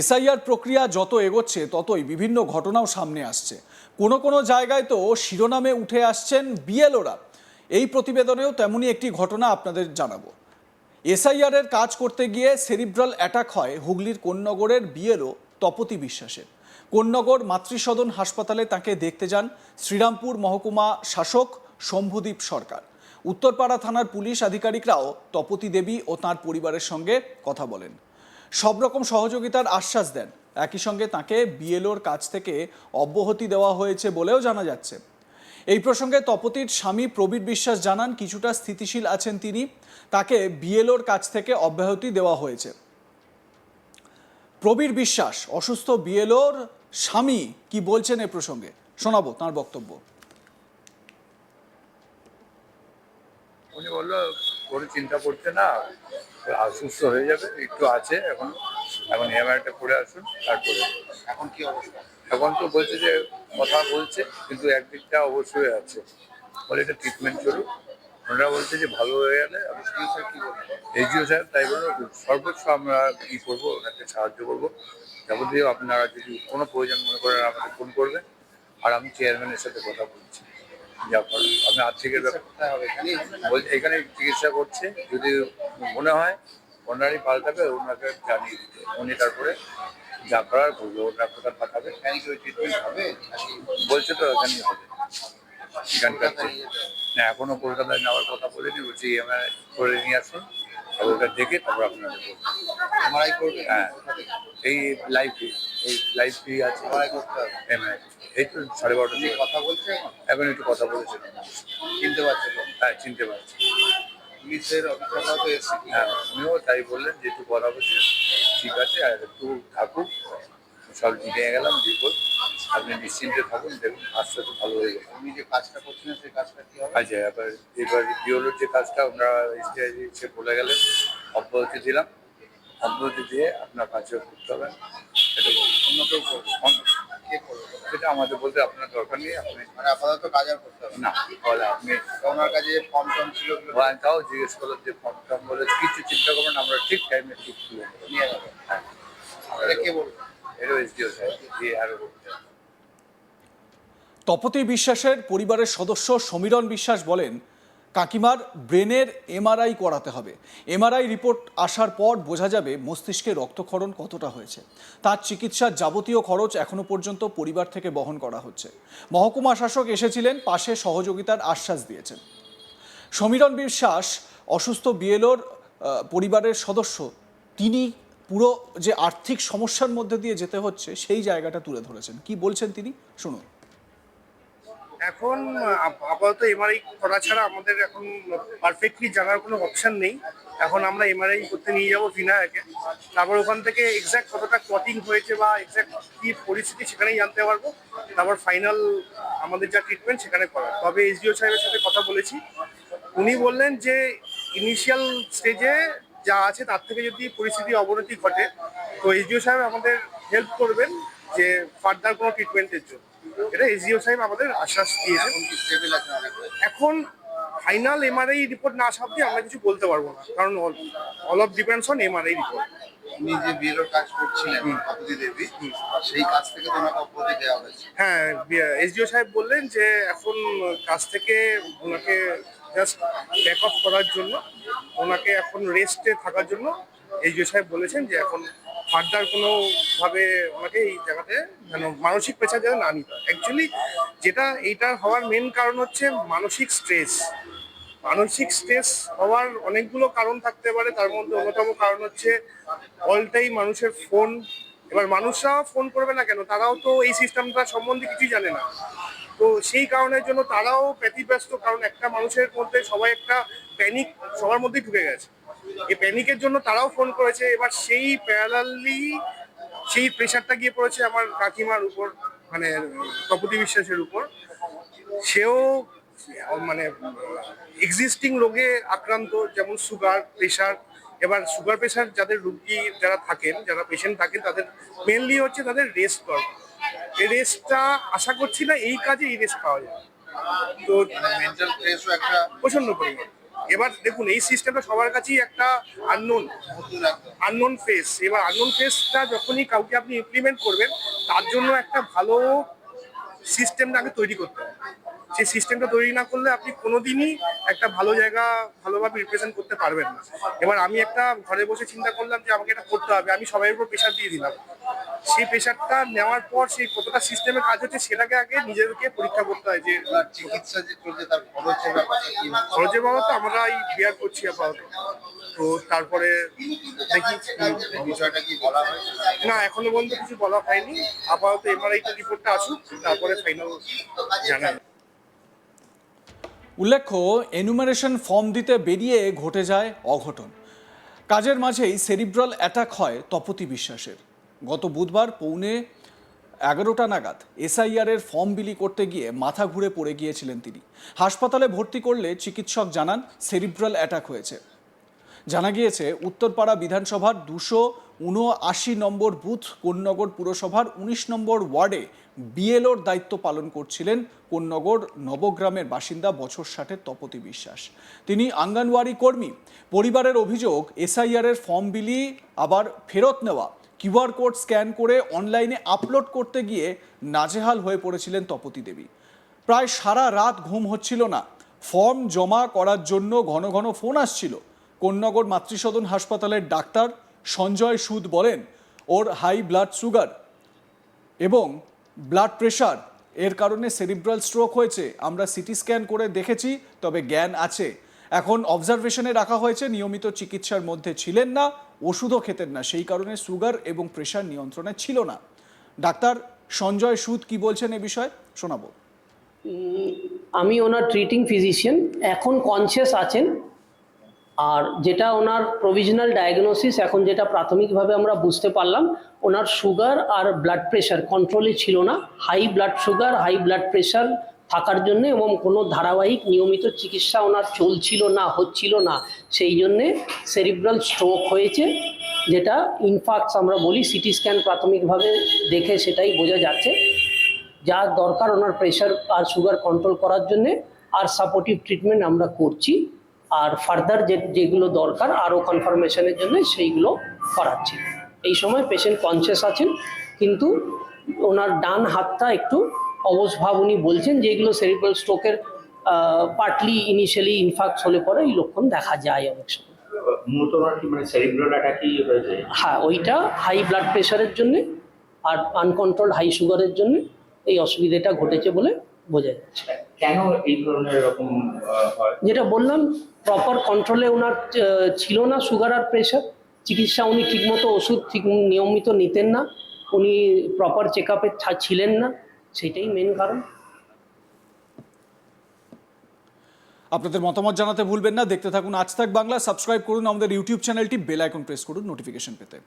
SIR প্রক্রিয়া যত এগোচ্ছে, ততই বিভিন্ন ঘটনাও সামনে আসছে। কোনো কোনো জায়গায় তো শিরোনামে উঠে আসছেন বিএলওরা। এই প্রতিবেদনেও তেমনই একটি ঘটনা আপনাদের জানাব। এসআইআর এর কাজ করতে গিয়ে সেরিব্রাল অ্যাটাক হয় হুগলির কোন্নগরের বিএলও তপতি বিশ্বাসের। কোন্নগর মাতৃসদন হাসপাতালে তাকে দেখতে যান শ্রীরামপুর মহকুমা শাসক শম্ভুদীপ সরকার। উত্তরপাড়া থানার পুলিশ আধিকারিকরাও তপতি দেবী ও তার পরিবারের সঙ্গে কথা বলেন। সব রকম সহযোগিতার আশ্বাস দেন। একই সঙ্গে তাকে বিএলওর কাছ থেকে অব্যাহতি দেওয়া হয়েছে বলেও জানা যাচ্ছে। এই প্রসঙ্গে তপতির স্বামী প্রবীর বিশ্বাস জানান, কিছুটা স্থিতিশীল আছেন তিনি। তাকে বিএলওর কাছ থেকে অব্যাহতি দেওয়া হয়েছে। প্রবীর বিশ্বাস, অসুস্থ বিএলওর স্বামী কি বলছেন এ প্রসঙ্গে? শোনাবো তার বক্তব্য। উনি বলল, কোনো চিন্তা করতে না। সুস্থ হয়ে যাবে একটু আছে এখন। এখন এমআইটা করে আসুন তারপরে। এখন কি অবস্থা? এখন তো বলছে যে কথা বলছে কিন্তু একদিকটা অবশ্যই আছে। বলে এটা ট্রিটমেন্ট চলুক। ওনারা বলছে যে ভালো হয়ে গেলে আমি কি স্যার কি বলবেন এসডিও সাহেব তাই বলে সর্বোচ্চ আমরা কি করব ওনাকে সাহায্য করব। যাবতীয় আপনারা যদি কোনো প্রয়োজন মনে করেন আমাকে ফোন করবেন। আর আমি চেয়ারম্যানের সাথে কথা বলছি। করার আমি আর্থিকের ব্যাপার? বলছে এখানে চিকিৎসা করছে যদি মনে হয় ওনারই পাল্টাবে ওনাকে জানিয়ে দিতে উনি তারপরে যা করার করবে ওনার কোথায় পাঠাবে হবে বলছে তো এখানেই হবে এখানকার? না এখনও কলকাতায় নেওয়ার কথা বলিনি বলছি এমআই করে নিয়ে আসুন আর ওটা দেখে তারপর আপনাদের বলব এমআরআই করবে হ্যাঁ। এই লাইভ ফি এই লাইভ ফি আছে। হবে। এমআই এই তো সাড়ে বারোটা থেকে কথা বলছে এখন? একটু কথা চিনতে পারছে তো? হ্যাঁ চিনতে পারছি। পুলিশের তো এসছে। হ্যাঁ উনিও তাই বললেন যে একটু কথা বলছে। ঠিক আছে আর একটু থাকুক। সব জিনিয়ে গেলাম বিপদ আপনি নিশ্চিন্তে থাকুন দেখুন আস্তে আস্তে ভালো হয়ে যাবে উনি যে কাজটা করছিলেন সেই কাজটা কি হবে? আচ্ছা এবার এবার বিওলোর যে কাজটা আমরা সে বলে গেলেন। অব্যাহতি দিলাম। অব্যাহতি দিয়ে আপনার কাজও করতে হবে। সেটা অন্য কেউ করবে। অন্য- কে করবে? সেটা আমাদের বলতে আপনার দরকার নেই আপনি মানে আপাতত কাজ আর করতে হবে না। বলে আপনি। ওনার কাছে যে ফর্ম টর্ম ছিল তাও জিজ্ঞেস করলাম যে ফর্ম টর্ম বলে কিছু চিন্তা করবেন আমরা ঠিক টাইমে ঠিক তুলে নিয়ে যাবে। হ্যাঁ। এটা কে বলবে এরও এসডিও সাহেব দিয়ে আরও তপতি বিশ্বাসের পরিবারের সদস্য সমীরণ বিশ্বাস বলেন কাকিমার ব্রেনের এমআরআই করাতে হবে। এমআরআই রিপোর্ট আসার পর বোঝা যাবে মস্তিষ্কে রক্তক্ষরণ কতটা হয়েছে। তার চিকিৎসার যাবতীয় খরচ এখনও পর্যন্ত পরিবার থেকে বহন করা হচ্ছে। মহকুমা শাসক এসেছিলেন, পাশে সহযোগিতার আশ্বাস দিয়েছেন। সমীরণ বিশ্বাস, অসুস্থ বিএলওর পরিবারের সদস্য, তিনি পুরো যে আর্থিক সমস্যার মধ্যে দিয়ে যেতে হচ্ছে, সেই জায়গাটা তুলে ধরেছেন। কি বলছেন তিনি? শুনুন। এখন, আপ- আপাতত এমআরআই করা ছাড়া আমাদের এখন পারফেক্টলি জানার কোনো অপশন নেই। এখন আমরা এমআরআই করতে নিয়ে যাব বিনায়কে তারপর ওখান থেকে এক্স্যাক্ট কতটা ক্লটিং হয়েছে বা এক্স্যাক্ট কি পরিস্থিতি সেখানেই জানতে পারব। তারপর ফাইনাল আমাদের যা ট্রিটমেন্ট সেখানে করা তবে এসডিও সাহেবের সাথে কথা বলেছি। উনি বললেন যে ইনিশিয়াল স্টেজে যা আছে তার থেকে যদি পরিস্থিতি অবনতি ঘটে, তো এসডিও সাহেব আমাদের হেল্প করবেন যে ফার্দার কোনো ট্রিটমেন্টের জন্য। এটা এসডিও সাহেব আমাদের আশ্বাস দিয়েছেন। এখন ফাইনাল এমআরআই রিপোর্ট না আসা আমরা কিছু বলতে পারব না কারণ all of depends on MRI report উনি যে বিয়ের কাজ করছিলেন দেবী সেই কাজ থেকে তো ওনাকে অব্যাহতি দেওয়া হয়েছে। হ্যাঁ এসডিও সাহেব বললেন যে এখন কাজ থেকে ওনাকে জাস্ট ব্যাক অফ করার জন্য ওনাকে এখন রেস্টে থাকার জন্য এসডিও সাহেব বলেছেন যে এখন ফার্দার কোনো ভাবে ওনাকে এই জায়গাতে যেন মানসিক প্রেশার যেন না নিতে হয়। অ্যাকচুয়ালি যেটা এইটা হওয়ার মেন কারণ হচ্ছে মানসিক স্ট্রেস মানসিক স্ট্রেস হওয়ার অনেকগুলো কারণ থাকতে পারে। তার মধ্যে অন্যতম কারণ হচ্ছে অলটাই মানুষের ফোন এবার মানুষরা ফোন করবে না কেন? তারাও তো এই সিস্টেমটা সম্বন্ধে কিছুই জানে না। তো সেই কারণের জন্য তারাও ব্যতিব্যস্ত। কারণ একটা মানুষের মধ্যে সবাই একটা প্যানিক সবার মধ্যেই ঢুকে গেছে। এই প্যানিকের জন্য তারাও ফোন করেছে। এবার সেই প্যারালালি সেই প্রেশারটা গিয়ে পড়েছে আমার কাকিমার উপর মানে তপতি বিশ্বাসের উপর। সেও মানে এক্সিস্টিং রোগে আক্রান্ত যেমন সুগার প্রেশার এবার সুগার প্রেশার যাদের রুগী যারা থাকেন যারা পেশেন্ট থাকেন তাদের মেনলি হচ্ছে তাদের রেস্ট দরকার। এই রেস্টটা আশা করছি না এই কাজে এই রেস্ট পাওয়া যায় তো মানে মেন্টাল একটা প্রচণ্ড পরিমাণ। এবার দেখুন, এই সিস্টেমটা সবার কাছেই একটা আননোন আননোন ফেস এবার আননোন ফেসটা যখনই কাউকে আপনি ইমপ্লিমেন্ট করবেন, তার জন্য একটা ভালো সিস্টেমটা আগে তৈরি করতে হবে। সেই সিস্টেমটা তৈরি না করলে আপনি কোনোদিনই একটা ভালো জায়গা ভালোভাবে রিপ্রেজেন্ট করতে পারবেন না। এবার আমি একটা ঘরে বসে চিন্তা করলাম যে আমাকে এটা করতে হবে, আমি সবাই উপর প্রেশার দিয়ে দিলাম। সেই প্রেশারটা নেওয়ার পর সেই কতটা সিস্টেমে কাজ হচ্ছে সেটাকে আগে নিজেদেরকে পরীক্ষা করতে হয় যে চিকিৎসা যে চলছে তার খরচের? খরচের বাবদ আমরা এই বিয়ার করছি আপাতত। তো তারপরে দেখি বিষয়টা কি বলা না এখনও পর্যন্ত কিছু বলা হয়নি। আপাতত এমআরআইটা রিপোর্টটা আসুক তারপরে ফাইনাল জানাই উল্লেখ্য এনুমারেশন ফর্ম দিতে বেরিয়ে ঘটে যায় অঘটন। কাজের মাঝেই সেরিব্রাল অ্যাটাক হয় তপতি বিশ্বাসের। গত বুধবার পৌনে এগারোটা নাগাদ এসআইআর এর ফর্ম বিলি করতে গিয়ে মাথা ঘুরে পড়ে গিয়েছিলেন তিনি। হাসপাতালে ভর্তি করলে চিকিৎসক জানান সেরিব্রাল অ্যাটাক হয়েছে। জানা গিয়েছে, উত্তরপাড়া বিধানসভার দুশো উনআশি নম্বর বুথ কোন্নগর পুরসভার উনিশ নম্বর ওয়ার্ডে বিএলওর দায়িত্ব পালন করছিলেন কোন্নগর নবগ্রামের বাসিন্দা বছর ষাটের তপতি বিশ্বাস। তিনি আঙ্গনওয়াড়ি কর্মী। পরিবারের অভিযোগ এসআইআর এর ফর্ম বিলি আবার ফেরত নেওয়া কিউআর কোড স্ক্যান করে অনলাইনে আপলোড করতে গিয়ে নাজেহাল হয়ে পড়েছিলেন তপতি দেবী। প্রায় সারা রাত ঘুম হচ্ছিল না। ফর্ম জমা করার জন্য ঘন ঘন ফোন আসছিল। কোন্নগর মাতৃসদন হাসপাতালের ডাক্তার সঞ্জয় সুদ বলেন, ওর হাই ব্লাড সুগার এবং ব্লাড প্রেশার। এর কারণে সেরিব্রাল স্ট্রোক হয়েছে। আমরা সিটি স্ক্যান করে দেখেছি, তবে জ্ঞান আছে। এখন অবজারভেশনে রাখা হয়েছে, নিয়মিত চিকিৎসার মধ্যে ছিলেন না, ওষুধও খেতেন না, সেই কারণে সুগার এবং প্রেশার নিয়ন্ত্রণে ছিল না। ডাক্তার সঞ্জয় সুদ কি বলছেন এ বিষয়ে? শোনাবো। আমি ওনার ট্রিটিং ফিজিশিয়ান এখন কনসিয়াস আছেন, আর যেটা ওনার প্রভিশনাল ডায়াগনোসিস এখন যেটা প্রাথমিকভাবে আমরা বুঝতে পারলাম, ওনার সুগার আর ব্লাড প্রেশার কন্ট্রোলে ছিল না। High blood sugar high blood pressure থাকার জন্য এবং কোনো ধারাবাহিক নিয়মিত চিকিৎসা ওনার চলছিল না, হচ্ছিল না, সেই জন্যে সেরিব্রাল স্ট্রোক হয়েছে, যেটা ইনফাক্টস আমরা বলি সিটি স্ক্যান প্রাথমিকভাবে দেখে সেটাই বোঝা যাচ্ছে। যা দরকার ওনার প্রেশার আর সুগার কন্ট্রোল করার জন্যে আর সাপোর্টিভ ট্রিটমেন্ট আমরা করছি। আর ফার্দার যে, যেগুলো দরকার আরও কনফার্মেশনের জন্য সেইগুলো করাচ্ছি। এই সময় পেশেন্ট কনসিয়াস আছেন, কিন্তু ওনার ডান হাতটা একটু অবসভাব উনি বলছেন যে যেগুলো সেরিব্রাল স্ট্রোকের পার্টলি ইনিশিয়ালি ইনফাক্ট হলে পরে এই লক্ষণ দেখা যায় অনেক সময়। মানে হ্যাঁ ওইটা হাই ব্লাড প্রেশারের জন্যে আর আনকন্ট্রোল হাই সুগারের জন্য এই অসুবিধাটা ঘটেছে বলে বোঝা যাচ্ছে। কেন এই ধরনের এরকম যেটা বললাম প্রপার কন্ট্রোলে ওনার ছিল না সুগার আর প্রেশার চিকিৎসা উনি ঠিকমতো ওষুধ ঠিক নিয়মিত নিতেন না উনি প্রপার চেক আপে ছিলেন না সেটাই মেন কারণ। আপনাদের মতামত জানাতে ভুলবেন না। দেখতে থাকুন আজ তাক বাংলা। সাবস্ক্রাইব করুন আমাদের ইউটিউব চ্যানেলটি বেল আইকন প্রেস করুন নোটিফিকেশন পেতে।